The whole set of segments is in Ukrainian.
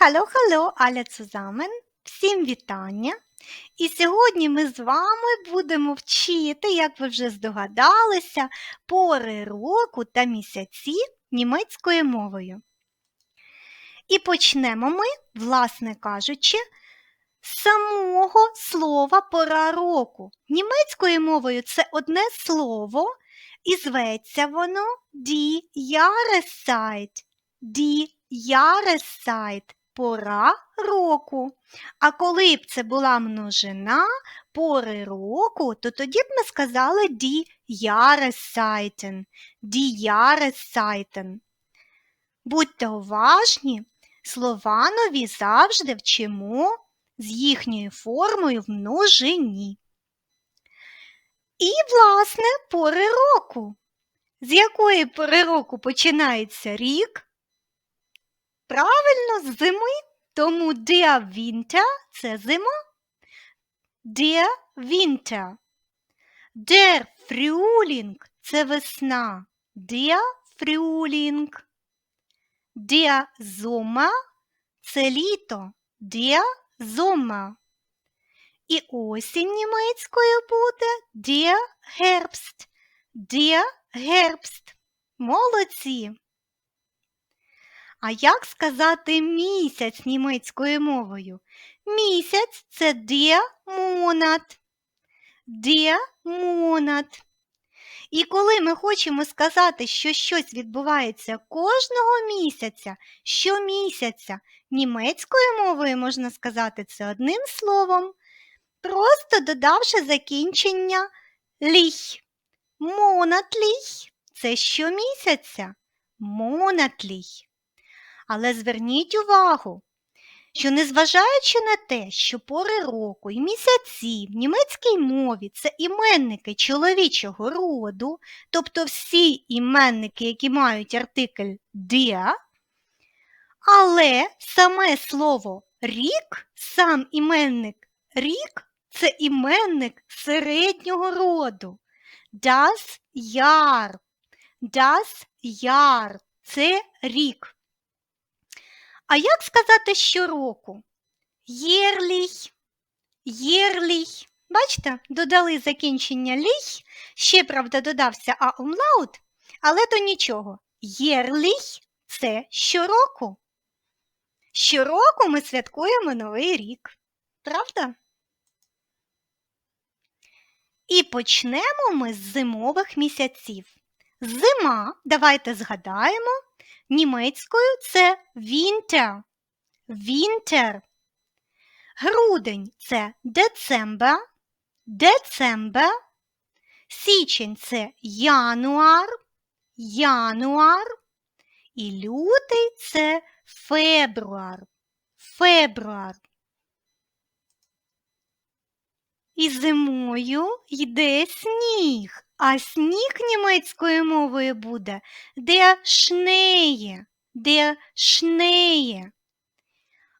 Hallo, hallo, alle zusammen! Всім вітання! І сьогодні ми з вами будемо вчити, як ви вже здогадалися, пори року та місяці німецькою мовою. І почнемо ми, власне кажучи, з самого слова пора року. Німецькою мовою це одне слово, і зветься воно die Jahreszeit. Die Jahreszeit – пора року. А коли б це була множина пори року, то тоді б ми сказали die Jahreszeiten. Die Jahreszeiten. Будьте уважні, слова нові завжди вчимо з їхньою формою в множині. І, власне, пори року. З якої пори року починається рік? Правильно, з зими. Тому der Winter – це зима. Der Winter. Der Frühling – це весна. Der Frühling. Der Sommer – це літо. Der Sommer. І осінь німецькою буде der Herbst. Der Herbst. Молодці. А як сказати місяць німецькою мовою? Місяць це der Monat. Der Monat. І коли ми хочемо сказати, що щось відбувається кожного місяця, щомісяця, німецькою мовою можна сказати це одним словом, просто додавши закінчення ліх. Монатліх це щомісяця. Монатліх. Але зверніть увагу, що незважаючи на те, що пори року і місяці в німецькій мові це іменники чоловічого роду, тобто всі іменники, які мають артикль «der», але саме слово рік, сам іменник рік це іменник середнього роду. Das Jahr. Das Jahr – це рік. А як сказати щороку? Єрліх, єрліх. Бачите, додали закінчення ліх, ще, правда, додався аумлаут, але то нічого. Єрліх це щороку. Щороку ми святкуємо Новий рік. Правда? І почнемо ми з зимових місяців. Зима, давайте згадаємо, німецькою це winter. Winter. Грудень це децембер. Децембер. Січень це януар. Януар. І лютий це фебруар. Фебруар. І зимою йде сніг, а сніг німецькою мовою буде der Schnee, der Schnee.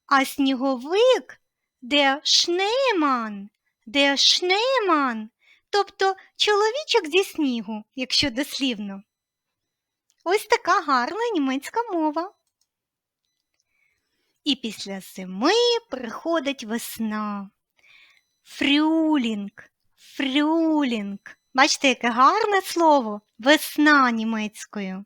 А сніговик der Schneemann, der Schneemann, тобто чоловічок зі снігу, якщо дослівно. Ось така гарна німецька мова. І після зими приходить весна. Фрюлінг, фрюлінг. Бачите, яке гарне слово весна німецькою.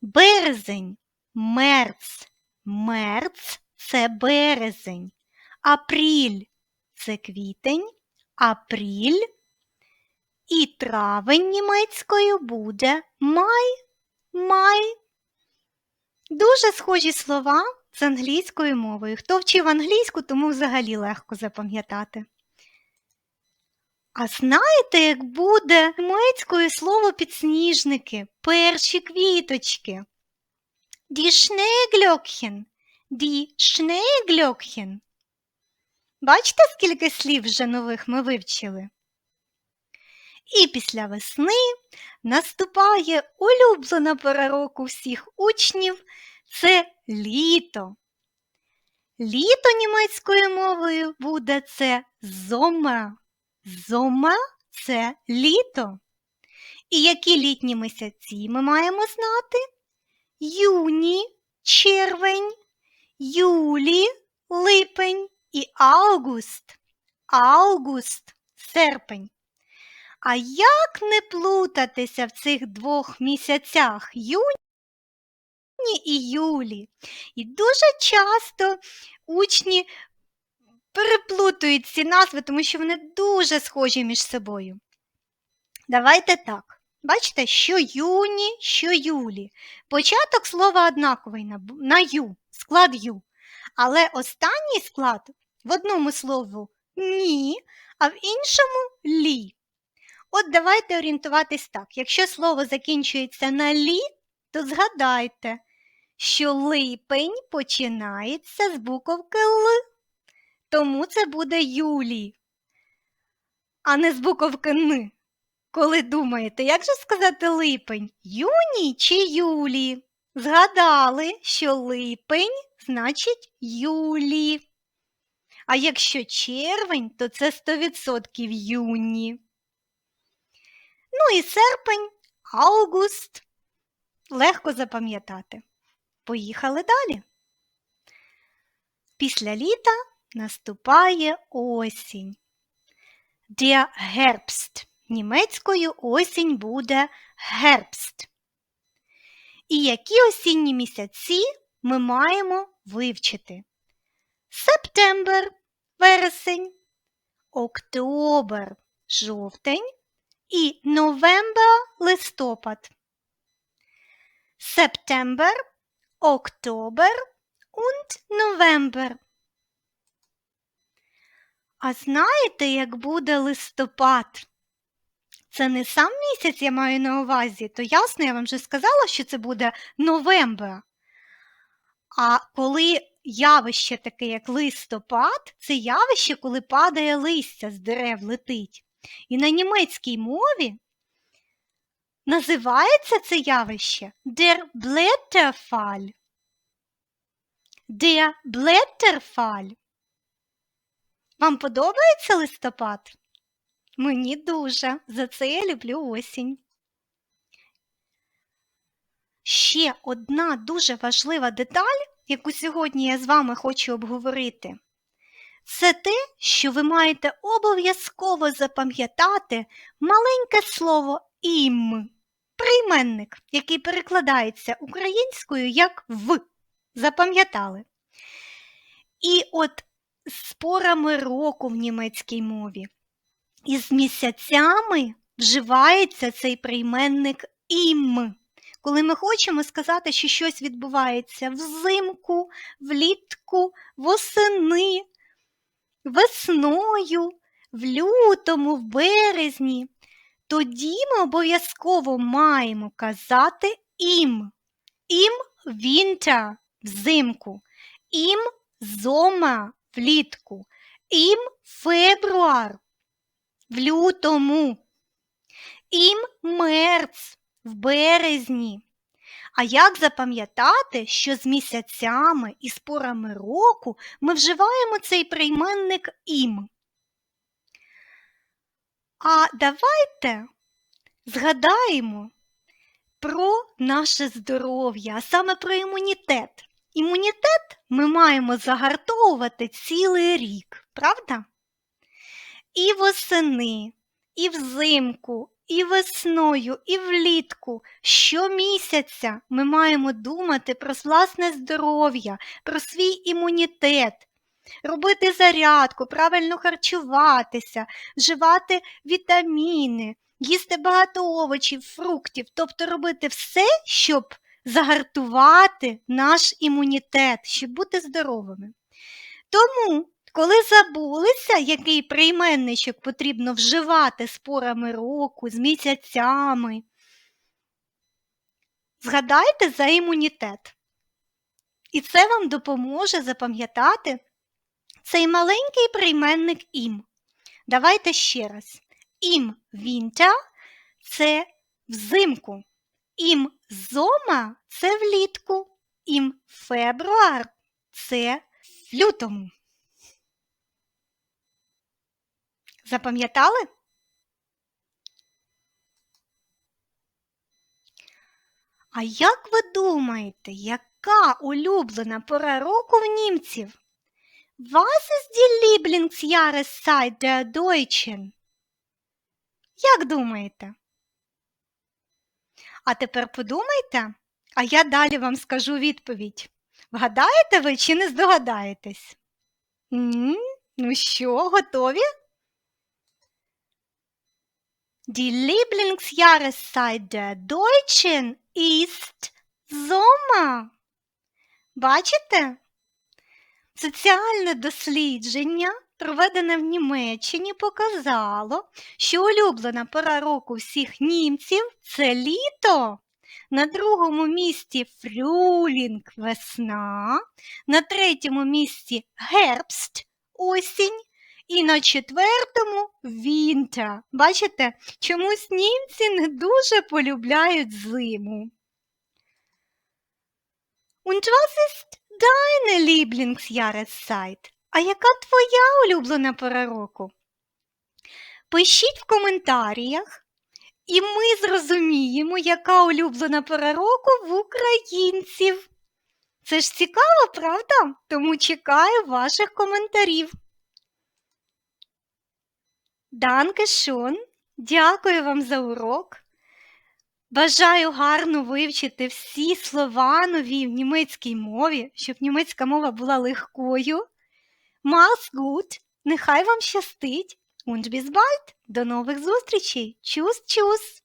Березень, мерц. Мерц це березень. Апріль це квітень, апріль. І травень німецькою буде май, май. Дуже схожі слова з англійською мовою. Хто вчив англійську, тому взагалі легко запам'ятати. А знаєте, як буде німецькою слово підсніжники, перші квіточки? Die Schneeglöckchen, die Schneeglöckchen. Бачите, скільки слів вже нових ми вивчили? І після весни наступає улюблена пора року всіх учнів це літо. Літо німецькою мовою буде це зома. Зома це літо. І які літні місяці ми маємо знати? Юні, червень Юлі, липень і Август. Август серпень. А як не плутатися в цих двох місяцях юні і юлі? І дуже часто учні переплутують ці назви, тому що вони дуже схожі між собою. Давайте так. Бачите, що юні, що юлі. Початок слова однаковий на, на ю, склад ю. Але останній склад в одному слову ні, а в іншому лі. От давайте орієнтуватись так. Якщо слово закінчується на лі, то згадайте, що липень починається з буковки Л. Тому це буде Юлі, а не з буковки Н. Коли думаєте, як же сказати липень? Юні чи Юлі? Згадали, що липень значить Юлі. А якщо червень, то це 100% юні. Ну і серпень, август. Легко запам'ятати. Поїхали далі. Після літа наступає осінь. Der Herbst. Німецькою осінь буде Herbst. І які осінні місяці ми маємо вивчити? Септембер вересень, октобер жовтень і новембер листопад. Септембер, октобер und новембер. А знаєте, як буде листопад? Це не сам місяць я маю на увазі, то ясно, я вам вже сказала, що це буде новембер. А коли явище таке, як листопад, це явище, коли падає листя з дерев летить. І на німецькій мові називається це явище der Blätterfall. Der Blätterfall. Вам подобається листопад? Мені дуже. За це я люблю осінь. Ще одна дуже важлива деталь, яку сьогодні я з вами хочу обговорити, це те, що ви маєте обов'язково запам'ятати маленьке слово ім, прийменник, який перекладається українською як в. Запам'ятали. І от з порами року в німецькій мові. І з місяцями вживається цей прийменник ім. Коли ми хочемо сказати, що щось відбувається взимку, влітку, восени, весною, в лютому, в березні, тоді ми обов'язково маємо казати ім. Ім winter взимку, ім зома влітку, ім фебруар в лютому, ім мерц в березні. А як запам'ятати, що з місяцями і з порами року ми вживаємо цей прийменник ім? А давайте згадаємо про наше здоров'я, а саме про імунітет. Імунітет ми маємо загартовувати цілий рік, правда? І восени, і взимку, і весною, і влітку. Щомісяця ми маємо думати про власне здоров'я, про свій імунітет, робити зарядку, правильно харчуватися, вживати вітаміни, їсти багато овочів, фруктів, тобто робити все, щоб загартувати наш імунітет, щоб бути здоровими. Тому, коли забулися, який прийменничок потрібно вживати з порами року, з місяцями, згадайте за імунітет. І це вам допоможе запам'ятати цей маленький прийменник ім. Давайте ще раз. Ім вінтя це взимку. Ім зома це влітку, ім фебруар це в лютому. Запам'ятали? А як ви думаєте, Яка улюблена пора року в німців? Was ist die Lieblingsjahreszeit der Deutschen? Як думаєте? А тепер подумайте, а я далі вам скажу відповідь. Вгадаєте ви чи не здогадаєтесь? Ну що, готові? Die Lieblingsjahreszeit der Deutschen ist Sommer. Бачите? Соціальне дослідження, проведене в Німеччині, показало, що улюблена пора року всіх німців це літо. На другому місці фрюлінг весна, на третьому місці гербст осінь, і на четвертому вінтер. Бачите, чомусь німці не дуже полюбляють зиму. Und was ist deine Lieblingsjahreszeit? А яка твоя улюблена пора року? Пишіть в коментарях, і ми зрозуміємо, яка улюблена пора року в українців. Це ж цікаво, правда? Тому чекаю ваших коментарів. Данке шон, дякую вам за урок. Бажаю гарно вивчити всі слова нові в німецькій мові, щоб німецька мова була легкою. Mach's gut, нехай вам щастить. Und bis. До нових зустрічей. Чус-чус!